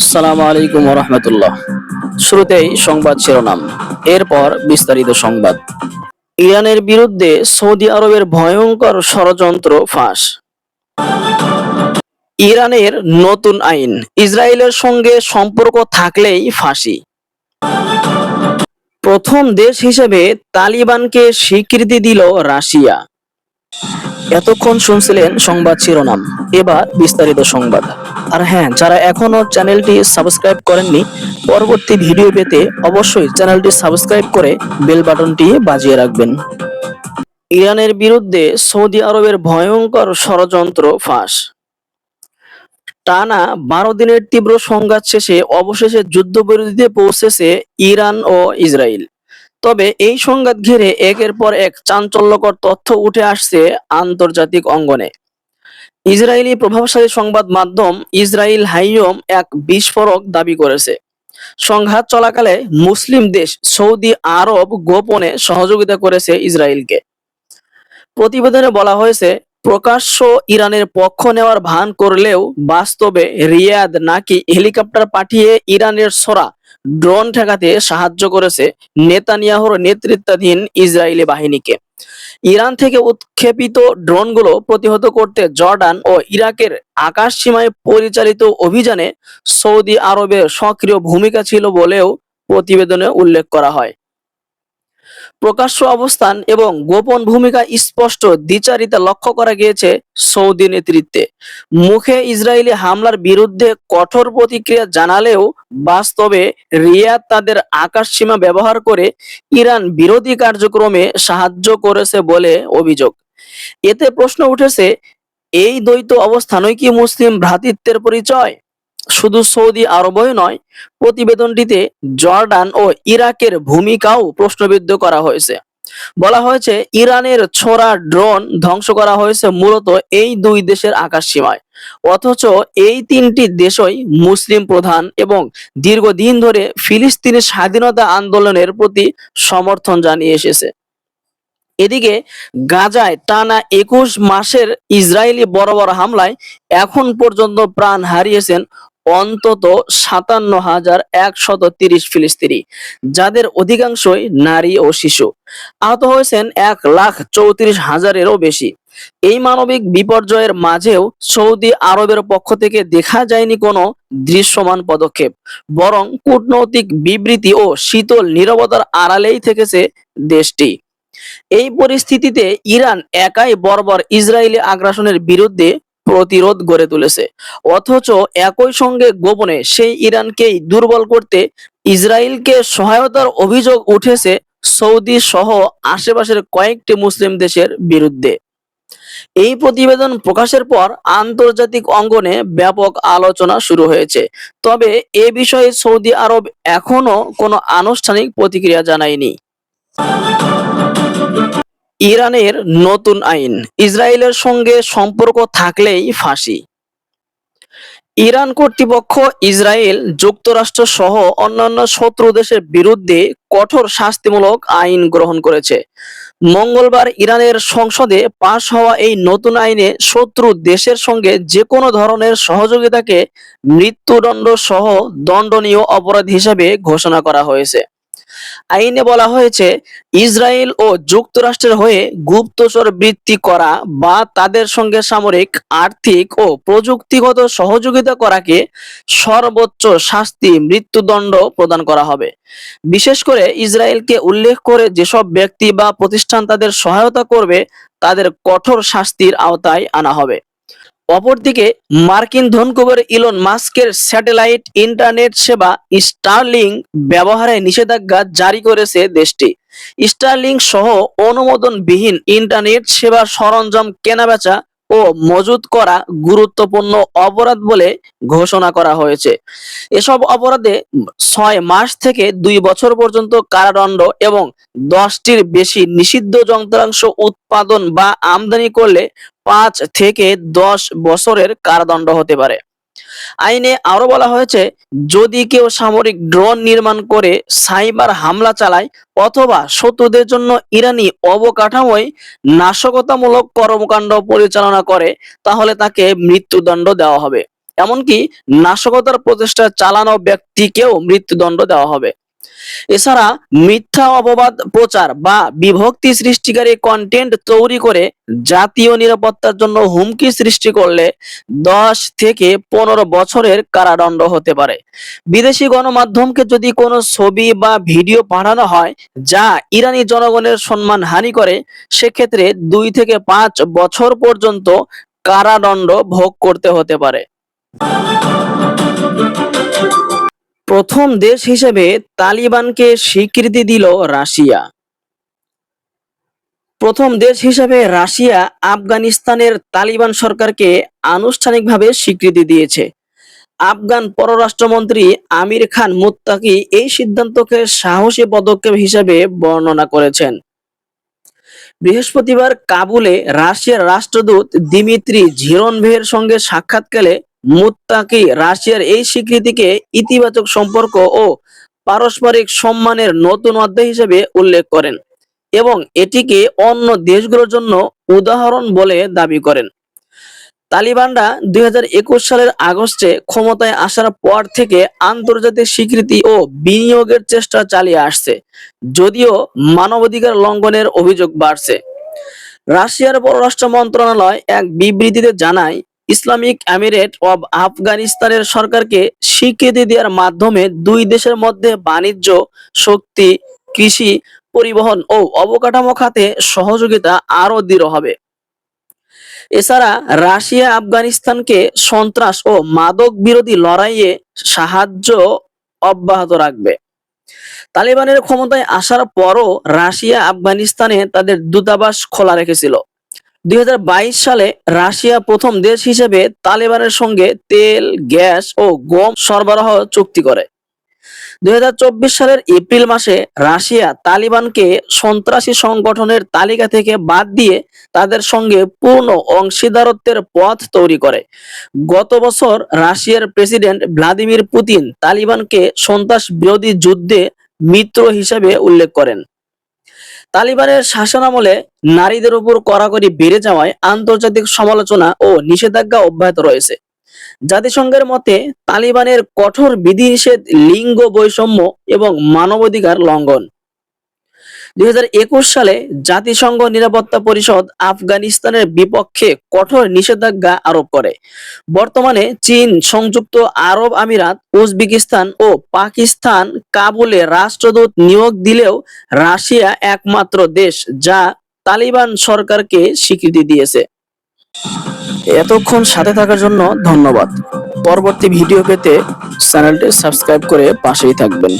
সালাম আলাইকুম রহমতুল্লাহ শুরুতেই সংবাদ শিরোনাম, এরপর বিস্তারিত সংবাদ। ইরানের বিরুদ্ধে সৌদি আরবের ভয়ঙ্কর ষড়যন্ত্র ফাঁস। ইরানের নতুন আইন, ইসরায়েলের সঙ্গে সম্পর্ক থাকলেই ফাঁসি। প্রথম দেশ হিসেবে তালিবানকে স্বীকৃতি দিল রাশিয়া। এতক্ষণ শুনছিলেন সংবাদ শিরোনাম, এবার বিস্তারিত সংবাদ। আর হ্যাঁ যারা এখনও চ্যানেলটি সাবস্ক্রাইব করেননি, পরবর্তী ভিডিও পেতে অবশ্যই চ্যানেলটি সাবস্ক্রাইব করে বেল বাটনটি বাজিয়ে রাখবেন। ইরানের বিরুদ্ধে সৌদি আরবের ভয়ঙ্কর ষড়যন্ত্র ফাঁস। টানা বারো দিনের তীব্র সংঘাত শেষে অবশেষে যুদ্ধবিরতিতে পৌঁছেছে ইরান ও ইসরায়েল। তবে এই সংঘাত ঘিরে একের পর এক চাঞ্চল্যকর তথ্য উঠে আসছে আন্তর্জাতিক অঙ্গনে। ইসরায়েলি প্রভাবশালী সংবাদ মাধ্যম ইসরায়েল হাইয়ম এক বিস্ফোরক দাবি করেছে। সংঘাত চলাকালে মুসলিম দেশ সৌদি আরব গোপনে সহযোগিতা করেছে ইসরায়েলকে। প্রতিবেদনে বলা হয়েছে, প্রকাশ্য ইরানের পক্ষ নেওয়ার ভান করলেও বাস্তবে রিয়াদ নাকি হেলিকপ্টার পাঠিয়ে ইরানের সরা ড্রোন ঠেকাতে সাহায্য করেছে নেতানিয়াহুর নেতৃত্বাধীন ইসরায়েলি বাহিনীকে। ইরান থেকে উৎক্ষেপিত ড্রোনগুলো প্রতিহত করতে জর্ডান ও ইরাকের আকাশ সীমায় পরিচালিত অভিযানে সৌদি আরবের সক্রিয় ভূমিকা ছিল বলেও প্রতিবেদনে উল্লেখ করা হয়। প্রকাশ্য অবস্থান এবং গোপন ভূমিকা স্পষ্ট দ্বিচারিতা লক্ষ্য করা গিয়েছে সৌদি নেতৃত্বে। মুখে ইসরায়েলি হামলার বিরুদ্ধে কঠোর প্রতিক্রিয়া জানালেও বাস্তবে রিয়াদ তাদের আকাশ সীমা ব্যবহার করে ইরান বিরোধী কার্যক্রমে সাহায্য করেছে বলে অভিযোগ। এতে প্রশ্ন উঠেছে, এই দ্বৈত অবস্থানই কি মুসলিম ভ্রাতৃত্বের পরিচয়? শুধু সৌদি আরবই নয়, প্রতিবেদনটিতে জর্ডান ও ইরাকের ভূমিকাও প্রশ্নবিদ্ধ করা হয়েছে। বলা হয়েছে, ইরানের ছোড়া ড্রোন ধ্বংস করা হয়েছে মূলত এই দুই দেশের আকাশ সীমায় অথচ এই তিনটি দেশই মুসলিম প্রধান এবং দীর্ঘদিন ধরে ফিলিস্তিনের স্বাধীনতা আন্দোলনের প্রতি সমর্থন জানিয়ে এসেছে। এদিকে গাজায় টানা একুশ মাসের ইসরায়েলি বড় বড় হামলায় এখন পর্যন্ত প্রাণ হারিয়েছেন অন্তত সাতান্ন হাজার একশত তিরিশ ফিলিস্তিনি, যাদের অধিকাংশই নারী ও শিশু। আহত হয়েছেন এক লাখ চৌত্রিশ হাজারেরও বেশি। এই মানবিক বিপর্যয়ের মাঝেও সৌদি আরবের পক্ষ থেকে দেখা যায়নি কোনো দৃশ্যমান পদক্ষেপ, বরং কূটনৈতিক বিবৃতি ও শীতল নীরবতার আড়ালেই থেকেছে দেশটি। এই পরিস্থিতিতে ইরান একাই বর্বর ইসরায়েলি আগ্রাসনের বিরুদ্ধে প্রতিরোধ গড়ে তুলেছে। অথচ একই সঙ্গে গোপনে সেই ইরানকেই দুর্বল করতে ইসরায়েলকে সহায়তার অভিযোগ উঠেছে সৌদি সহ আশেপাশের কয়েকটি মুসলিম দেশের বিরুদ্ধে। এই প্রতিবেদন প্রকাশের পর আন্তর্জাতিক অঙ্গনে ব্যাপক আলোচনা শুরু হয়েছে। তবে এ বিষয়ে সৌদি আরব এখনও কোনো আনুষ্ঠানিক প্রতিক্রিয়া জানায়নি। ইরানের নতুন আইন। ইসরায়েলের সঙ্গে সম্পর্ক থাকলেই ফাঁসি। ইরান কর্তৃপক্ষ ইসরায়েল, যুক্তরাষ্ট্র সহ অন্যান্য শত্রু দেশের বিরুদ্ধে কঠোর শাস্তিমূলক আইন গ্রহণ করেছে। মঙ্গলবার ইরানের সংসদে পাশ হওয়া এই নতুন আইনে শত্রু দেশের সঙ্গে যে কোনো ধরনের সহযোগিতাকে মৃত্যুদণ্ড সহ দণ্ডনীয় অপরাধ হিসেবে ঘোষণা করা হয়েছে। আইনে বলা হয়েছে, ইসরায়েল ও যুক্তরাষ্ট্রের হয়ে গুপ্তচর বৃত্তি করা বা তাদের সঙ্গে সামরিক, আর্থিক ও প্রযুক্তিগত সহযোগিতা করাকে সর্বোচ্চ শাস্তি মৃত্যুদণ্ড প্রদান করা হবে। বিশেষ করে ইসরায়েলকে উল্লেখ করে যেসব ব্যক্তি বা প্রতিষ্ঠান তাদের সহায়তা করবে, তাদের কঠোর শাস্তির আওতায় আনা হবে। অপরদিকে, মার্কিন ধনকুবের ইলন মাস্কের স্যাটেলাইট ইন্টারনেট সেবা স্টারলিং ব্যবহারে নিষেধাজ্ঞা জারি করেছে দেশটি। স্টারলিং সহ অনুমোদনবিহীন ইন্টারনেট সেবা সরঞ্জাম কেনাবেচা ও মজুত করা গুরুত্বপূর্ণ অপরাধ বলে ঘোষণা করা হয়েছে। এসব অপরাধে ছয় মাস থেকে দুই বছর পর্যন্ত কারাদণ্ড এবং দশটির বেশি নিষিদ্ধ যন্ত্রাংশ উৎপাদন বা আমদানি করলে পাঁচ থেকে দশ বছরের কারাদণ্ড হতে পারে। আইনে আরও বলা হয়েছে, যদি কেউ সামরিক ড্রোন নির্মাণ করে সাইবার হামলা চালায় অথবা শত্রুদের জন্য ইরানি অবকাঠামোয় নাশকতামূলক কর্মকাণ্ড পরিচালনা করে, তাহলে তাকে মৃত্যুদণ্ড দেওয়া হবে। এমনকি নাশকতার প্রচেষ্টা চালানো ব্যক্তিকেও মৃত্যুদণ্ড দেওয়া হবে। এছাড়া মিথ্যা অপবাদ প্রচার বা বিভক্তি সৃষ্টিকারী কন্টেন্ট তৈরি করে জাতীয় নিরাপত্তার জন্য হুমকি সৃষ্টি করলে দশ থেকে পনেরো বছরের কারাদণ্ড হতে পারে। বিদেশি গণমাধ্যমকে যদি কোনো ছবি বা ভিডিও পাঠানো হয় যা ইরানি জনগণের সম্মান হানি করে, সেক্ষেত্রে দুই থেকে পাঁচ বছর পর্যন্ত কারাদণ্ড ভোগ করতে হতে পারে। প্রথম দেশ হিসেবে তালিবানকে স্বীকৃতি দিল রাশিয়া। প্রথম দেশ হিসেবে রাশিয়া আফগানিস্তানের তালিবান সরকারকে আনুষ্ঠানিকভাবে স্বীকৃতি দিয়েছে। আফগান পররাষ্ট্রমন্ত্রী আমির খান মুত্তাকি এই সিদ্ধান্তকে সাহসী পদক্ষেপ হিসেবে বর্ণনা করেছেন। বৃহস্পতিবার কাবুলে রাশিয়ার রাষ্ট্রদূত দিমিত্রি ঝিরনভের সঙ্গে সাক্ষাৎকালে মুত্তাকি রাশিয়ার এই স্বীকৃতিকে ইতিবাচক সম্পর্ক ও পারস্পরিক সম্মানের নতুন অধ্যায় হিসেবে উল্লেখ করেন এবং এটিকে অন্য দেশগুলোর জন্য উদাহরণ বলে দাবি করেন। তালিবানরা দুই হাজার একুশ সালের আগস্টে ক্ষমতায় আসার পর থেকে আন্তর্জাতিক স্বীকৃতি ও বিনিয়োগের চেষ্টা চালিয়ে আসছে, যদিও মানবাধিকার লঙ্ঘনের অভিযোগ বাড়ছে। রাশিয়ার পররাষ্ট্র মন্ত্রণালয় এক বিবৃতিতে জানায় ইসলামিক আমিরেট অব আফগানিস্তানের সরকারকে স্বীকৃতি দেওয়ার মাধ্যমে দুই দেশের মধ্যে বাণিজ্য, শক্তি, কৃষি, পরিবহন ও অবকাঠামো খাতে সহযোগিতা আরও দৃঢ় হবে। এছাড়া রাশিয়া আফগানিস্তানকে সন্ত্রাস ও মাদক বিরোধী লড়াইয়ে সাহায্য অব্যাহত রাখবে। তালিবানের ক্ষমতায় আসার পরও রাশিয়া আফগানিস্তানে তাদের দূতাবাস খোলা রেখেছিল। দুই হাজার বাইশ সালে রাশিয়া প্রথম দেশ হিসেবে তালেবানের সঙ্গে তেল, গ্যাস ও গম সরবরাহ চুক্তি করে। দুই সালের এপ্রিল মাসে রাশিয়া তালিবানকে সন্ত্রাসী সংগঠনের তালিকা থেকে বাদ দিয়ে তাদের সঙ্গে পূর্ণ অংশীদারত্বের পথ তৈরি করে। গত বছর রাশিয়ার প্রেসিডেন্ট ভ্লাদিমির পুতিন তালিবানকে সন্ত্রাস বিরোধী যুদ্ধে মিত্র হিসেবে উল্লেখ করেন। তালিবানের শাসনামলে নারীদের উপর কড়াকড়ি বেড়ে যাওয়ায় আন্তর্জাতিক সমালোচনা ও নিষেধাজ্ঞা অব্যাহত রয়েছে। জাতিসংঘের মতে, তালিবানের কঠোর বিধিনিষেধ, লিঙ্গ বৈষম্য এবং মানবাধিকার লঙ্ঘন। একুশ সালে জাতিসংঘ নিরাপত্তা পরিষদ আফগানিস্তানের বিপক্ষে কঠোর নিষেধাজ্ঞা আরোপ করে। বর্তমানে চীন, সংযুক্ত আরব আমিরাত, উজবেকিস্তান ও পাকিস্তান কাবুলে রাষ্ট্রদূত নিয়োগ দিলেও রাশিয়া একমাত্র দেশ যা তালিবান সরকারকে স্বীকৃতি দিয়েছে। এতক্ষণ সাথে থাকার জন্য ধন্যবাদ। পরবর্তী ভিডিও পেতে চ্যানেলটি সাবস্ক্রাইব করে পাশেই থাকবেন।